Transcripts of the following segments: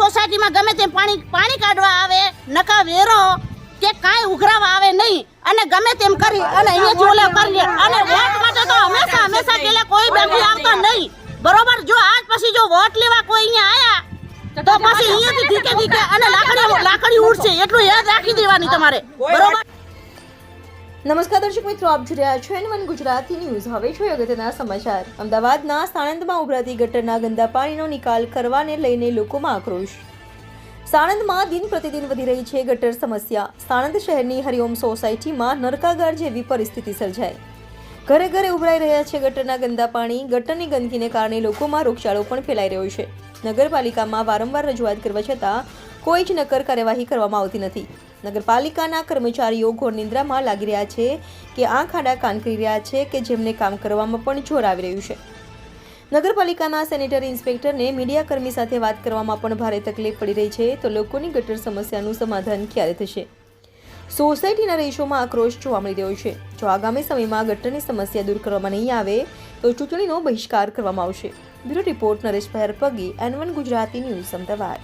સોસાયટીમાં ગમે તેમ પાણી પાણી કાઢવા આવે નકા વેરો કે કાંઈ ઉઘરાવા આવે નહીં. અને ગમે તેમ કરી અને અહીંયા ઓલે કરીએ અને વોટ માટે તો હંમેશા હંમેશા પેલે કોઈ બેઠી આવતો નહીં. બરોબર? જો આજ પછી જો વોટ લેવા કોઈ અહીંયા આયા તો પછી અહીંયાથી ધીકે ધીકે અને લાકડી લાકડી ઉડશે. એટલું યાદ રાખી દેવાની તમારે. બરોબર? નમસ્કાર દર્શક મિત્રો, આપ જોઈ રહ્યા છો એન ગુજરાતી ન્યૂઝ. હવે જોઈએ અગત્યના સમાચાર. અમદાવાદના સાણંદમાં ઉભરાતી ગટરના ગંદા પાણીનો નિકાલ કરવાને લઈને લોકોમાં આક્રોશ. સાણંદમાં દિન પ્રતિદિન વધી રહી છે ગટર સમસ્યા. સાણંદ શહેરની હરિઓમ સોસાયટીમાં નરકાગાર જેવી પરિસ્થિતિ સર્જાઈ. ઘરે ઘરે ઉભરાઈ રહ્યા છે ગટરના ગંદા પાણી. ગટરની ગંદકીને કારણે લોકોમાં રોગચાળો પણ ફેલાઈ રહ્યો છે. નગરપાલિકામાં વારંવાર રજૂઆત કરવા છતાં કોઈ જ નક્કર કાર્યવાહી કરવામાં આવતી નથી. નગરપાલિકાના કર્મચારીઓ ઘોર નિંદ્રામાં લાગી રહ્યા છે કે આંખ આડા કાન કરી રહ્યા છે કે જેમને કામ કરવામાં પણ જોર આવી રહ્યું છે. નગરપાલિકાના સેનેટરી ઇન્સ્પેક્ટરને મીડિયાકર્મી સાથે વાત કરવામાં પણ ભારે તકલીફ પડી રહી છે તો લોકોની ગટર સમસ્યાનું સમાધાન ક્યારે થશે? સોસાયટીના રહીશોમાં આક્રોશ જોવા મળી રહ્યો છે. જો આગામી સમયમાં ગટરની સમસ્યા દૂર કરવામાં નહીં આવે, તો ચૂંટણીનો બહિષ્કાર કરવામાં આવશે. બ્યુરો રિપોર્ટ નરેશ પહેર પગી N one Gujarati news Ahmedabad.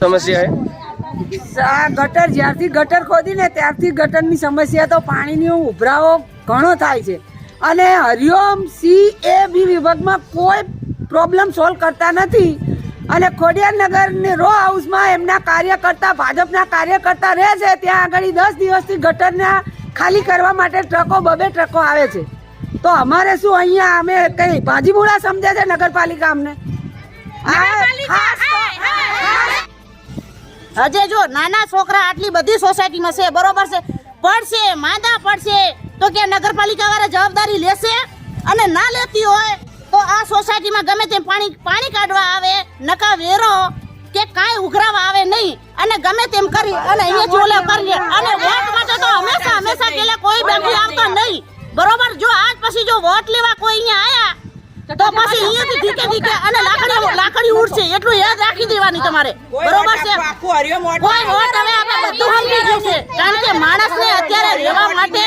સમસ્યા આ ગટર જ્યારથી ગટર ખોદી ને ત્યારથી ગટરની સમસ્યા તો પાણીની ઉભરાવો ઘણો થાય છે. અને હરિઓમ સી એ બી વિભાગમાં કોઈ પ્રોબ્લેમ સોલ્વ કરતા નથી. અને ખોડિયાર નગર રો હાઉસમાં એમના કાર્યકર્તા ભાજપના કાર્યકર્તા રહે છે ત્યાં આગળ દસ દિવસથી ગટરના ખાલી કરવા માટે ટ્રકો બબે ટ્રકો આવે છે. તો અમારે શું અહીંયા અમે કઈ ભાજીમુળા સમજે છે નગરપાલિકા અમને? આ હજે જો નાના છોકરા આટલી બધી સોસાયટીમાં છે, બરોબર છે. પડશે, માંદા પડશે. તો કે નગરપાલિકા વાળા જવાબદારી લેશે અને ના લેતી હોય તો આ સોસાયટીમાં ગમે તેમ પાણી પાણી કાઢવા આવે, નકા વેરો કે કાંઈ ઉઘરાવા આવે નહીં. અને ગમે તેમ કરી અને અહીંયા ચોલે કરીએ અને વોટ માટે તો હંમેશા હંમેશા પેલે કોઈ બેઠી આવતો નહીં. બરોબર? જો આજ પછી જો વોટ લેવા કોઈ અહીંયા આયા, તો પછી અહીંયાથી ધીકે ધીકે અને લાકડી ઉડશે એટલું યાદ રાખી દેવાની તમારે. બરોબર છે? કોઈ વોટ હવે આપણે બધું સમજી ગયું છે. કારણ કે માણસને અત્યારે રહેવા માટે